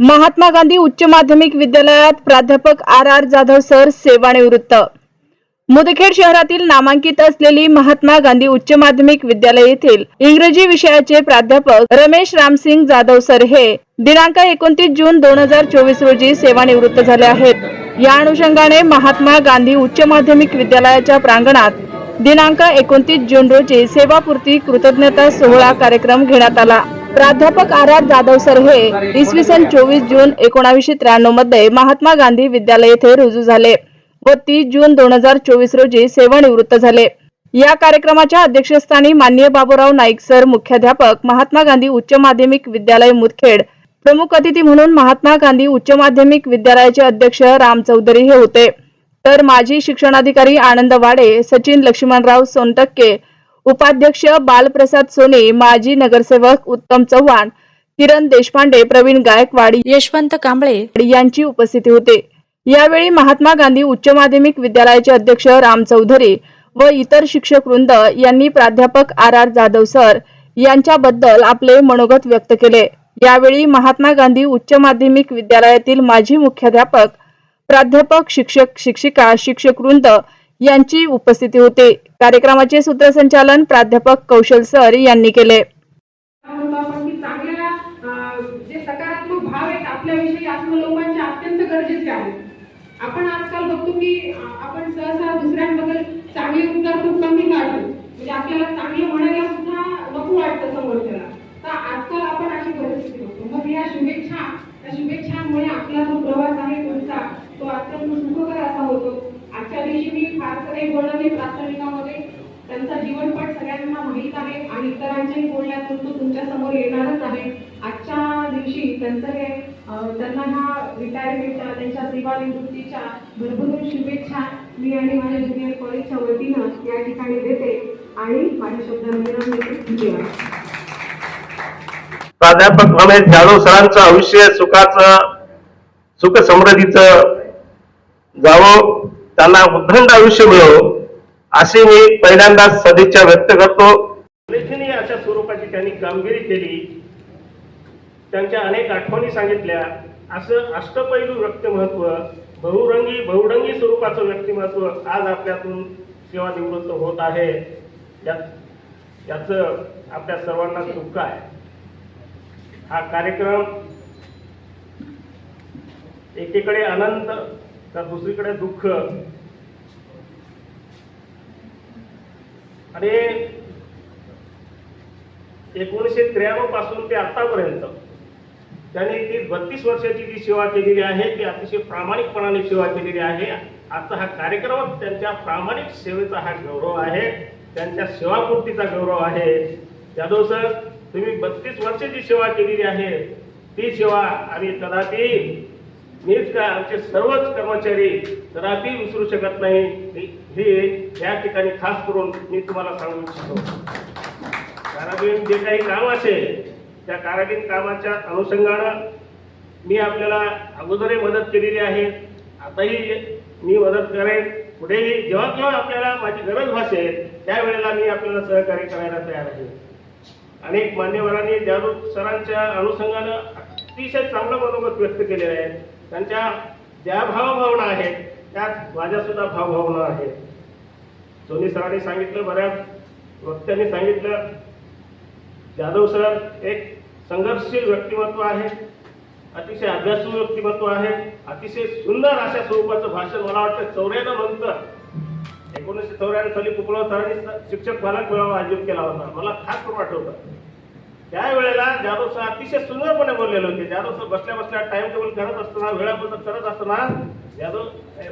महात्मा गांधी उच्च माध्यमिक विद्यालयात प्राध्यापक आर आर जाधव सर सेवानिवृत्त. मुदखेड शहरातील नामांकित असलेली महात्मा गांधी उच्च माध्यमिक विद्यालय येथील इंग्रजी विषयाचे प्राध्यापक रमेश रामसिंग जाधव सर हे दिनांक एकोणतीस जून दोन हजार चोवीस रोजी सेवानिवृत्त झाले आहेत. या अनुषंगाने महात्मा गांधी उच्च माध्यमिक विद्यालयाच्या प्रांगणात दिनांक एकोणतीस जून रोजी सेवापूर्ती कृतज्ञता सोहळा कार्यक्रम घेण्यात आला. प्राध्यापक आर आर जाधव सर हे इसवी सन चोवीस जून एकोणावीसशे त्र्याण्णवमध्ये महात्मा गांधी विद्यालय येथे रुजू झाले व तीस जून दोन हजार चोवीस रोजी सेवानिवृत्त झाले. या कार्यक्रमाच्या अध्यक्षस्थानी मान्य बाबूराव नाईक सर मुख्याध्यापक महात्मा गांधी उच्च माध्यमिक विद्यालय मुदखेड प्रमुख अतिथी म्हणून महात्मा गांधी उच्च माध्यमिक विद्यालयाचे अध्यक्ष राम चौधरी हे होते. तर माजी शिक्षणाधिकारी आनंद वाडे सचिन लक्ष्मणराव सोनटक्के उपाध्यक्ष बालप्रसाद सोने माजी नगरसेवक उत्तम चव्हाण किरण देशपांडे प्रवीण गायकवाड यशवंत कांबळे यांची उपस्थिती होती. यावेळी महात्मा गांधी उच्च माध्यमिक विद्यालयाचे अध्यक्ष राम चौधरी व इतर शिक्षक वृंद यांनी प्राध्यापक आर आर जाधव सर यांच्याबद्दल आपले मनोगत व्यक्त केले. यावेळी महात्मा गांधी उच्च माध्यमिक विद्यालयातील माजी मुख्याध्यापक प्राध्यापक शिक्षक शिक्षिका शिक्षक वृंद यांची उपस्थिती होती. कार्यक्रमाचे सूत्रसंचालन प्राध्यापक कौशल सर यांनी केले. आपण आपल्याविषयी असणं अत्यंत गरजेचे आहे आपण आजकाल बघतो की आपण सहसा दुसऱ्यांबद्दल चांगले उद्गार खूप कमी काढतो. म्हणजे आपल्याला चांगलं म्हणायला सुद्धा नको वाटतं समोरच्याला. तर आजकाल आपण अशी परिस्थिती बघतो. मग या शुभेच्छा त्या शुभेच्छांमुळे आपला जो प्रवास आहे तुमचा तो अत्यंत सुखकर असा होतो. मी फारसं काही बोलणार नाही प्रास्ताविकामध्ये त्यांचा जीवनपट सगळ्यांना माहीत आहे आणि इतरांच्याही बोलण्यातून तो तुमच्यासमोर येणारच आहे. आजच्या दिवशी त्यांचं हे त्यांना ह्या रिटायरमेंटच्या त्यांच्या सेवानिवृत्तीच्या भरभरून शुभेच्छा मी आणि माझ्या ज्युनियर कॉलेजच्या वतीनं या ठिकाणी देते आणि माझ्या शब्दांना धन्यवाद. प्राध्यापक रमेश जाधव सरांचं आयुष्य सुखाचं सुख समृद्धीचं जावं. त्यांना उद्दंड आयुष्य मिळो अशी मी पहिल्यांदा सदिच्छा व्यक्त करतो. उल्लेखनीय अशा स्वरूपाची त्यांनी कामगिरी केली. त्यांच्या अनेक आठवणी सांगितल्या. असं अष्टपैलू व्यक्तिमत्व बहुरंगी बहुरंगी स्वरूपाचं व्यक्तिमत्व आज आपल्यातून सेवानिवृत्त होत आहे. याचं आपल्या सर्वांना दुःख आहे. हा कार्यक्रम एकीकडे आनंद तर दुसरीकडे दुःख. आणि एकोणीसशे त्र्याण्णवपासून ते आतापर्यंत त्यांनी ती बत्तीस वर्षाची जी सेवा केलेली आहे ती अतिशय प्रामाणिकपणाने सेवा केलेली आहे. आजचा हा कार्यक्रम त्यांच्या प्रामाणिक सेवेचा हा गौरव आहे. त्यांच्या सेवापूर्तीचा गौरव आहे. जाधव सर तुम्ही बत्तीस वर्षाची सेवा केलेली आहे. ती सेवा आम्ही कदापि मीच का आमचे सर्वच कर्मचारी कदापि विसरू शकत नाही. हे या ठिकाणी खास करून मी तुम्हाला सांगू इच्छितो. कारागीर जे काही काम असेल त्या कारागीर कामाच्या अनुषंगानं मी आपल्याला अगोदरही मदत केलेली आहे. आताही मी मदत करेन. पुढेही जेव्हा केव्हा आपल्याला माझी गरज भासेल त्यावेळेला मी आपल्याला सहकार्य करायला तयार आहे. अनेक मान्यवरांनी जागरूक सरांच्या अनुषंगानं अतिशय चांगलं मनोगत व्यक्त केलेलं आहे. त्यांच्या ज्या भावभावना आहेत त्यात माझ्या सुद्धा भावभावना आहेत. सोनी सरांनी सांगितलं बऱ्याच वक्त्यांनी सांगितलं. जाधव सर एक संघर्षशील व्यक्तिमत्व आहे अतिशय अभ्यासू व्यक्तिमत्व आहे अतिशय सुंदर अशा स्वरूपाचं भाषण मला वाटतं चौऱ्याण्णव नंतर एकोणीसशे चौऱ्याण्णव साली कुपलाव सरांनी शिक्षक पालक मेळावा आयोजित केला होता. मला खास करून आठवतं त्यावेळेला जाधव सर अतिशय सुंदरपणे बोललेले होते. जाधव सर बसल्या बसल्या टाइम टेबल करत असताना वेळापत्रक करत असताना जाधव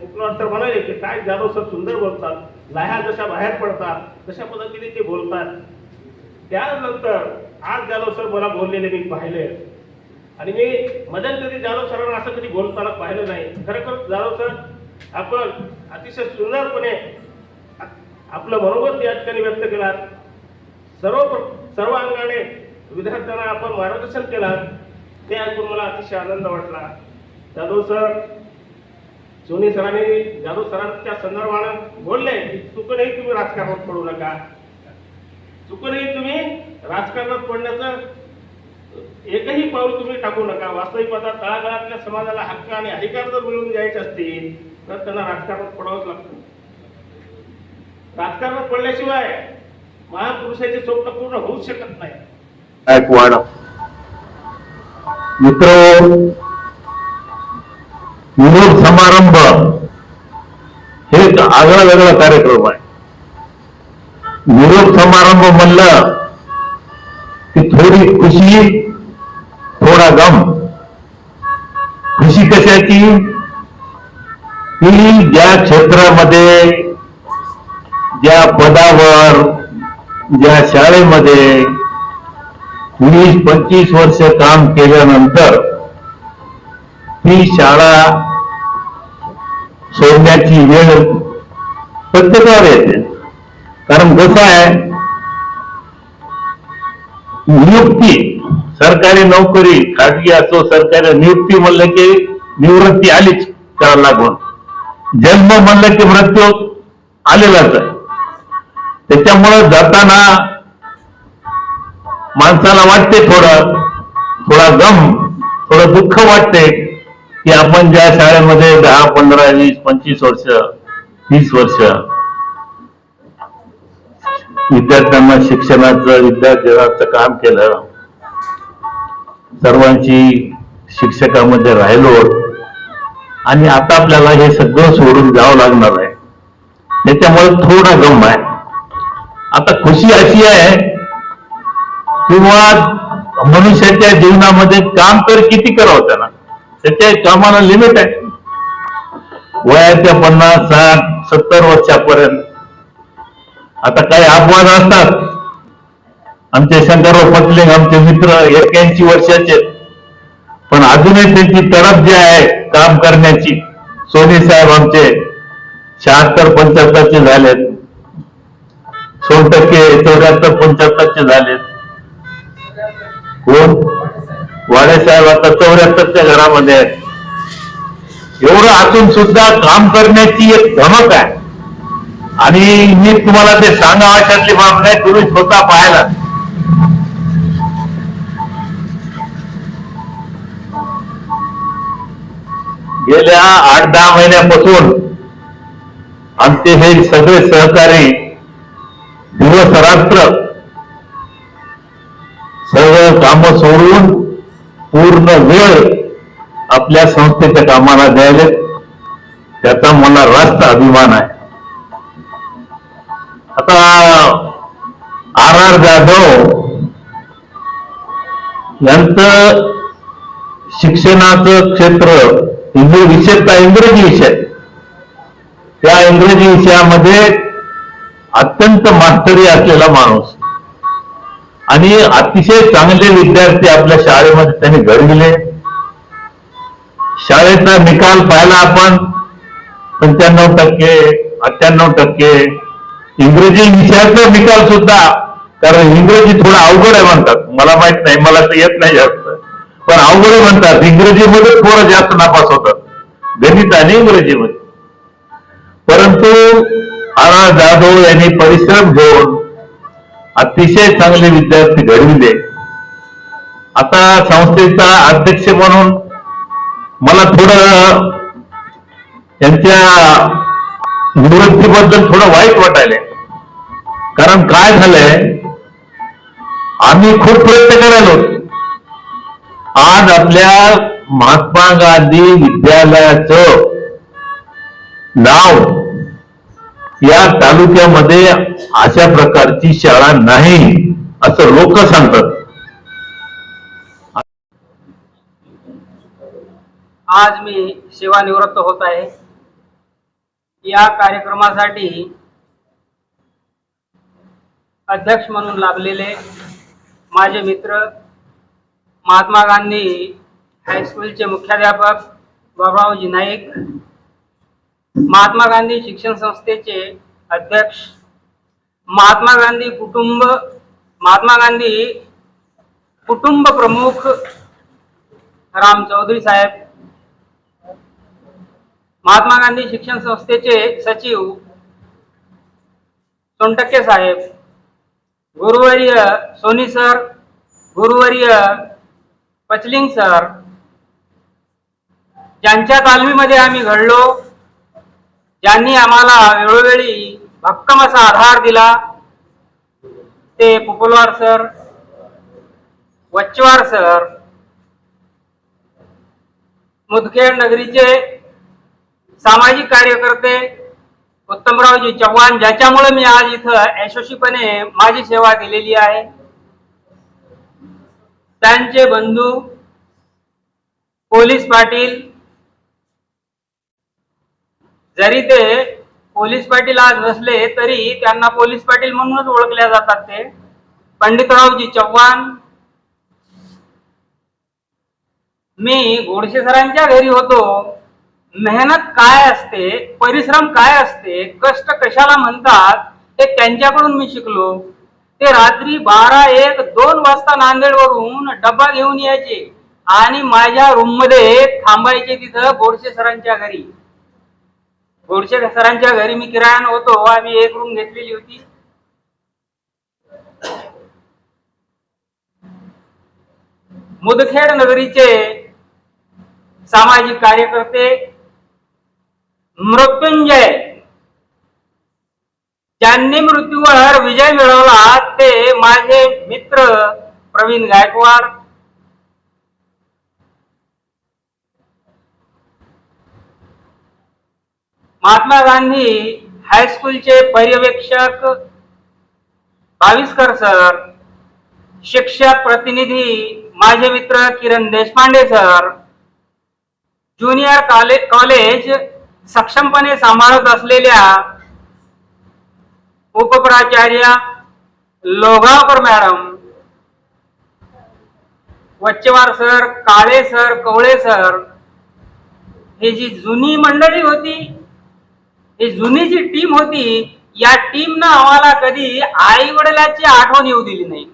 कुपलाव म्हणाले की काय जाधव सर सुंदर बोलतात? लाह्या जशा बाहेर पडतात तशा पद्धतीने ते बोलतात. त्यानंतर आज जाधव सर मला बोललेले मी पाहिले. आणि मी मदन कधी जाधव सरांना असं कधी बोलताना पाहिलं नाही. खरोखर जाधव सर आपण अतिशय सुंदरपणे आपलं मनोगत या ठिकाणी व्यक्त केला सर्व प्र- सर्व अंगाने विद्यार्थ्यांना आपण मार्गदर्शन केलं ते ऐकून मला अतिशय आनंद वाटला. जाधव सर सोनी सरांनी जाधव सरांच्या संदर्भानं बोलले की चुकूनही तुम्ही राजकारणात पडू नका. चुकूनही तुम्ही राजकारणात पडण्याचं एकही पाऊल तुम्ही टाकू नका. वास्तविक आता तळागाळातल्या समाजाला हक्क आणि अधिकार जर मिळवून द्यायचे असतील तर त्यांना राजकारणात पडावंच लागतं. राजकारणात पडल्याशिवाय महापुरुषाचे स्वप्न पूर्ण होऊच शकत नाही. गायकवाड मित्र विनोद समारंभ हे एक आगळा वेगळा कार्यक्रम आहे. निरोप समारंभ म्हणलं की थोडी खुशी थोडा गम. खुशी कशाची? की ज्या क्षेत्रामध्ये ज्या पदावर ज्या शाळेमध्ये वीस पंचवीस वर्ष काम केल्यानंतर ती शाळा सोडण्याची वेळ प्रत्येकावर येते. कारण कसं आहे नियुक्ती सरकारी नोकरी खाजगी असो सरकारी नियुक्ती म्हणलं की निवृत्ती आलीच त्याला लागून. जन्म म्हणलं की मृत्यू आलेलाच आहे. त्याच्यामुळं जाताना माणसाला वाटते थोडं थोडा गम थोडं दुःख वाटते की आपण ज्या शाळेमध्ये दहा पंधरा वीस पंचवीस वर्ष वीस वर्ष विद्यार्थ्यांना शिक्षणाचं विद्यार्थ्यांचं काम केलं सर्वांची शिक्षकामध्ये राहिलो आणि आता आपल्याला हे सगळं सोडून जावं लागणार आहे. त्याच्यामुळे थोडा गम आहे. आता खुशी अशी आहे किंवा मनुष्याच्या जीवनामध्ये काम तर किती करावं त्याला? त्याच्या कामाला लिमिट आहे. वयाच्या पन्नास साठ सत्तर वर्षापर्यंत. आता काही अपवाद असतात. आमचे शंकरराव पटलिंग आमचे मित्र एक्क्याऐंशी वर्षाचे. पण अजूनही त्यांची तडप जी आहे काम करण्याची सोनी साहेब आमचे शहात्तर पंच्याहत्तरचे झालेत. सोन टक्के चौऱ्याहत्तर पंच्याहत्तरचे झालेत. कोण? वाडे साहेब आता चौऱ्याहत्तरच्या घरामध्ये आहेत. एवढं असून सुद्धा काम करण्याची एक धमक आहे. आणि मी तुम्हाला ते सांगा अशातली बाब नाही तुम्ही स्वतः पाहायला. गेल्या आठ दहा महिन्यापासून आमचे हे सगळे सहकारी दिवस काम कामं सोडून पूर्ण वेळ आपल्या संस्थेच्या कामाला द्यायला. त्याचा मला रास्त अभिमान आहे. आता आर आर जाधव यांचं शिक्षणाचं क्षेत्र इंग्रजी विषय इंग्रजी विषय. त्या इंग्रजी विषयामध्ये अत्यंत मास्तरी असलेला माणूस. आणि अतिशय चांगले विद्यार्थी आपल्या शाळेमध्ये त्यांनी घडविले. शाळेचा निकाल पाहिला आपण. पंच्याण्णव टक्के अठ्ठ्याण्णव टक्के. इंग्रजी विषयाचा निकाल सुद्धा कारण इंग्रजी थोडं अवघड आहे म्हणतात. मला माहीत नाही मला तर येत नाही जास्त. पण अवघड आहे म्हणतात. इंग्रजीमध्ये थोडं जास्त नापास होतात. गणित आणि इंग्रजीमध्ये. परंतु आर जाधव यांनी परिश्रम घेऊन अतिशय चांगले विद्यार्थी घडविले. आता संस्थेचा अध्यक्ष म्हणून मला थोडं यांच्या निवृत्तीबद्दल थोडं वाईट वाटायलंय. कारण काय झालंय? आम्ही खूप प्रयत्न करायलो. आज आपल्या महात्मा गांधी विद्यालयाचं नाव या तालुक्यामध्ये अशा प्रकारची शाळा नाही असं लोक सांगतात. आज मी सेवानिवृत्त होत आहे. या कार्यक्रमासाठी अध्यक्ष म्हणून लाभलेले माझे मित्र महात्मा गांधी हायस्कूलचे मुख्याध्यापक बाबरावजी नाईक महात्मा गांधी शिक्षण संस्थेचे अध्यक्ष महात्मा गांधी कुटुंब महात्मा गांधी कुटुंब प्रमुख राम चौधरी साहेब महात्मा गांधी शिक्षण संस्थेचे सचिव सोनटक्के साहेब गुरुवर्य सोनी सर गुरुवर्य पचलिंग सर ज्यांच्या तालमीमध्ये आम्ही घडलो ज्यांनी आम्हाला वेळोवेळी भक्कम असा आधार दिला. ते पुपलवार सर वच्चवार सर मुदखेड नगरीचे सामाजिक कार्यकर्ते उत्तमरावजी चव्हाण ज्याच्यामुळे मी आज इथं यशस्वीपणे माझी सेवा दिलेली आहे. त्यांचे बंधू पोलीस पाटील जरी ते पोलीस पाटील आज नसले तरी त्यांना पोलीस पाटील म्हणूनच ओळखल्या जातात ते. पंडितरावजी चव्हाण. मी गोडसे सरांच्या घरी होतो. मेहनत काय असते परिश्रम काय असते कष्ट कशाला म्हणतात हे त्यांच्याकडून मी शिकलो. ते रात्री बारा एक दोन वाजता नांदेडवरून डबा घेऊन यायचे आणि माझ्या रूममध्ये थांबायचे तिथं गोडसे सरांच्या घरी. गोडसे सरांच्या घरी मी किरायानं होतो आम्ही एक रूम घेतलेली होती. मुदखेड नगरीचे सामाजिक कार्यकर्ते मृत्युंजय. ज्यांनी मृत्यूवर विजय मिळवला ते माझे मित्र प्रवीण गायकवाड महात्मा गांधी हायस्कूलचे पर्यवेक्षक बावीसकर सर. शिक्षक प्रतिनिधी माझे मित्र Kiran Deshpande sir. Junior college college सक्षमपणे सांभाळत असलेल्या उपप्राचार्य Logaonkar madam. Vacchewar sir Kale sir Kawale sir. हे जी जुनी मंडळी होती ही जुनी जी टीम होती या टीमनं आम्हाला कधी आई वडिलाची आठवण येऊ दिली नाही.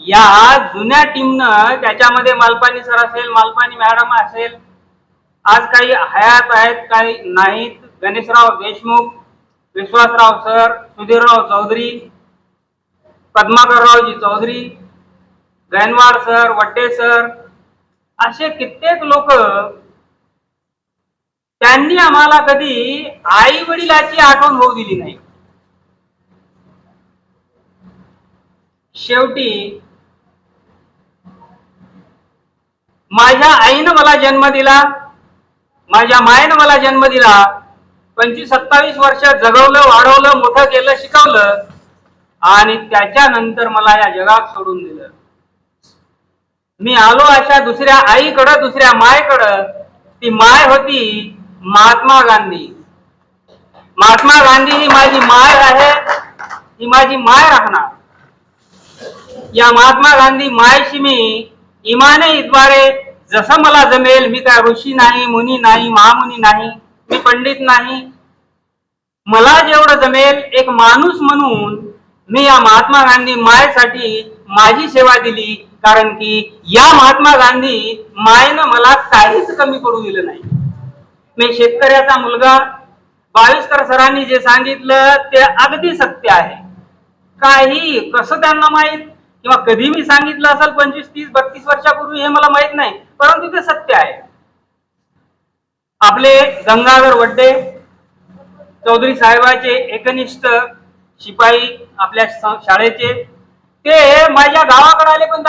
या जुन्या टीमनं त्याच्यामध्ये मालपानी सर असेल मालपानी मॅडम असेल आज काही हयात आहेत काही नाहीत. Ganeshrao Deshmukh Vishwasrao sir Sudhirrao Chaudhari Padmakarraoji Chaudhari Gainwar sir Wadde sir असे कित्येक लोक त्यांनी आम्हाला कधी आई वडिलाची आठवण होऊ दिली नाही. शेवटी माझ्या आईनं मला जन्म दिला माझ्या मायेनं मला जन्म दिला पंचवीस सत्तावीस वर्ष जगवलं वाढवलं मोठं केलं शिकवलं आणि त्याच्यानंतर मला या जगात सोडून दिलं. मी आलो अशा दुसऱ्या आईकडं दुसऱ्या मायकडं. ती माय होती महात्मा गांधी. महात्मा गांधी ही माझी माय आहे ही माझी माय राहणार. या महात्मा गांधी मायशी मी इमाने द्वारे जसं मला जमेल मी काय ऋषी नाही मुनी नाही महामुनी नाही मी पंडित नाही. मला जेवढं जमेल एक माणूस म्हणून मी या महात्मा गांधी मायसाठी माझी सेवा दिली कारण की या महात्मा गांधी मायनं मला काहीच कमी पडू दिलं नाही. मी शेतकऱ्याचा मुलगा बावीसकर सरांनी जे सांगितलं ते अगदी सत्य आहे. काही कसं त्यांना माहीत? किंवा कधी मी सांगितलं असेल पंचवीस तीस बत्तीस वर्षापूर्वी हे मला माहीत नाही परंतु ते सत्य आहे. आपले गंगाधर वड्डे चौधरी साहेबाचे एकनिष्ठ शिपाई आपल्या शाळेचे ते माझ्या गावाकडे आले पण